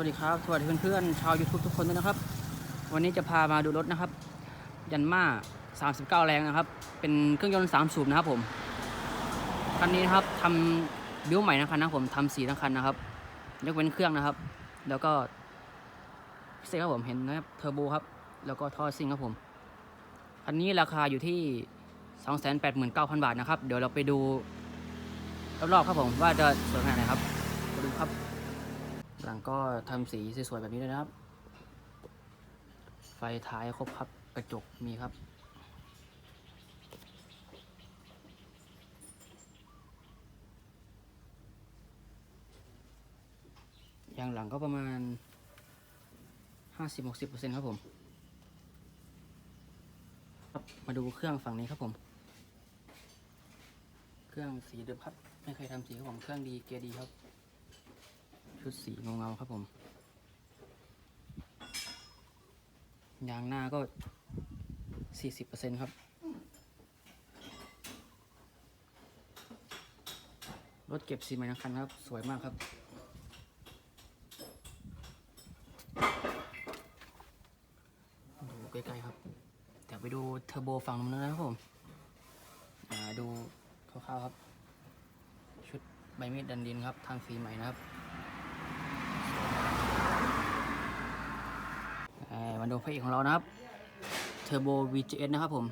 วัสดีครับ สวัสดีเพื่อนๆ ชาว YouTube ทุกคนด้วยนะครับ วันนี้จะพามาดูรถนะครับ ยันมา39 แรงนะครับ เป็นเครื่องยนต์3สูบนะครับผม คันนี้นะครับทำบิ้วใหม่นะคันนะผมทำสีทั้งคันนะครับยกเว้นเครื่องนะครับ แล้วก็พิเศษครับผม เห็นนะครับ เทอร์โบครับ แล้วก็ท่อซิ่งครับผม คันนี้ราคาอยู่ที่ 289,000 บาทนะครับ เดี๋ยวเราไปดูรอบๆครับผมว่าจะสวยขนาดไหนครับมาดูครับ หลังก็ทำสีสวยๆแบบนี้เลยนะครับ ไฟท้ายครบครับ กระจกมีครับ ยางหลังก็ประมาณ 50-60%ครับผมครับมาดูเครื่องฝั่งนี้ครับผมเครื่องสีเดิมครับ ไม่เคยทำสีครับผม เครื่องดีเกียร์ดีครับ ชุดสีเงาๆครับผม ยางหน้าก็ 40%ครับ รถเก็บสีใหม่ทั้งคันครับ สวยมากครับดูใกล้ๆครับ เดี๋ยวไปดูเทอร์โบฝั่งนู้นนะครับผมอ่าดูคร่าวๆครับ ชุดใบมีดดันดินครับ ทางสีใหม่นะครับ อ่ามา ดูพระเอกของเรานะครับเทอร์โบ VGS นะครับผม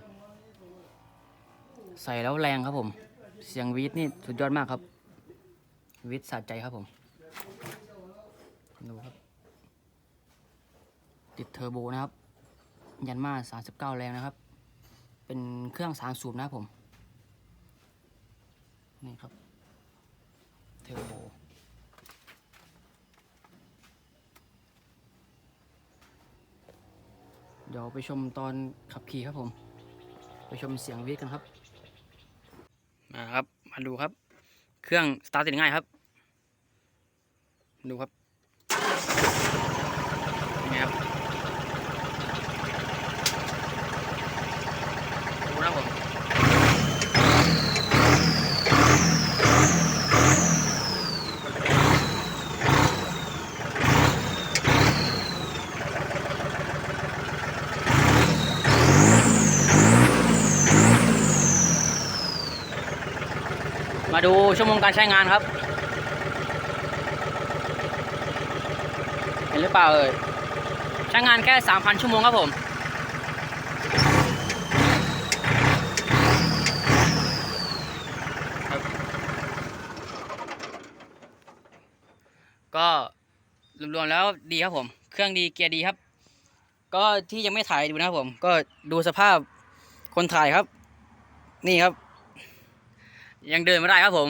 ใส่แล้วแรงครับผม เสียงวีดนี่สุดยอดมากครับ วีดสะใจครับผม ดูครับ ติดเทอร์โบนะครับ ยันมา 39 แรงนะครับ เป็นเครื่องสามสูบนะครับผม นี่ครับ เทอร์โบ ดี๋ยวไปชมตอนขับขี่ครับผม ไปชมเสียงวีดกันครับมาครับ มาดูครับ เครื่องสตาร์ทติดง่ายครับ ดูครับเป็นไงครับ มาดูชั่วโมงการใช้งานครับ เห็นหรือเปล่าเอ่ยใช้งานแค่ 3,000 ชั่วโมงครับผมก็รวมๆแล้วดีครับผม เครื่องดีเกียร์ดีครับ ก็ที่ยังไม่ถ่ายดูนะครับผม ก็ดูสภาพคนถ่ายครับ นี่ครับ ยังเดินไม่ได้ครับผม